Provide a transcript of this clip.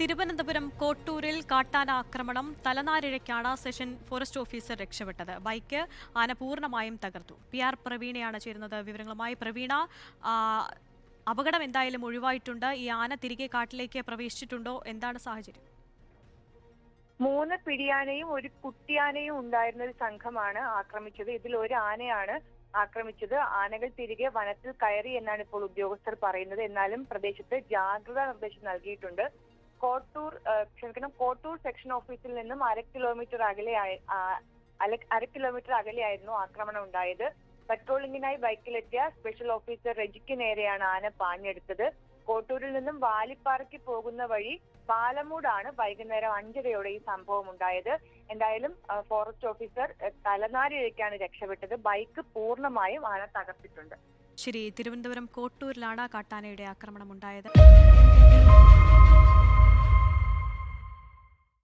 തിരുവനന്തപുരം കോട്ടൂരിൽ കാട്ടാന ആക്രമണം തലനാരിഴയ്ക്കാണ് സെഷൻ ഫോറസ്റ്റ് ഓഫീസർ രക്ഷപ്പെട്ടത്. ബൈക്ക് ആന പൂർണമായും തകർത്തു. പി ആർ പ്രവീണയാണ് ചേരുന്നത് വിവരങ്ങളുമായി. പ്രവീണ അപകടം എന്തായാലും ഒഴിവായിട്ടുണ്ട്. ഈ ആന തിരികെ കാട്ടിലേക്ക് പ്രവേശിച്ചിട്ടുണ്ടോ? എന്താണ് സാഹചര്യം? മൂന്ന് പിടിയാനയും ഒരു കുട്ടിയാനയും ഉണ്ടായിരുന്ന ഒരു സംഘമാണ് ആക്രമിച്ചത്. ഇതിൽ ഒരു ആനയാണ് ആക്രമിച്ചത്. ആനകൾ തിരികെ വനത്തിൽ കയറി എന്നാണ് ഇപ്പോൾ ഉദ്യോഗസ്ഥർ പറയുന്നത്. എന്നാലും പ്രദേശത്ത് ജാഗ്രതാ നിർദ്ദേശം നൽകിയിട്ടുണ്ട്. കോട്ടൂർ ക്ഷമിക്കണം കോട്ടൂർ സെക്ഷൻ ഓഫീസിൽ നിന്നും അര കിലോമീറ്റർ അകലെ അര കിലോമീറ്റർ അകലെയായിരുന്നു ആക്രമണം ഉണ്ടായത്. പട്രോളിംഗിനായി ബൈക്കിലെത്തിയ സ്പെഷ്യൽ ഓഫീസർ റെജിക്ക് നേരെയാണ് ആന പാഞ്ഞെടുത്തത്. കോട്ടൂരിൽ നിന്നും വാലിപ്പാറയ്ക്ക് പോകുന്ന വഴി പാലമൂടാണ് വൈകുന്നേരം അഞ്ചരയോടെ ഈ സംഭവം ഉണ്ടായത്. എന്തായാലും ഫോറസ്റ്റ് ഓഫീസർ തലനാരിഴയ്ക്കാണ് രക്ഷപ്പെട്ടത്. ബൈക്ക് പൂർണമായും ആന തകർത്തിട്ടുണ്ട്. ശരി തിരുവനന്തപുരം കോട്ടൂരിലാണ് കാട്ടാനയുടെ ആക്രമണം ഉണ്ടായത്.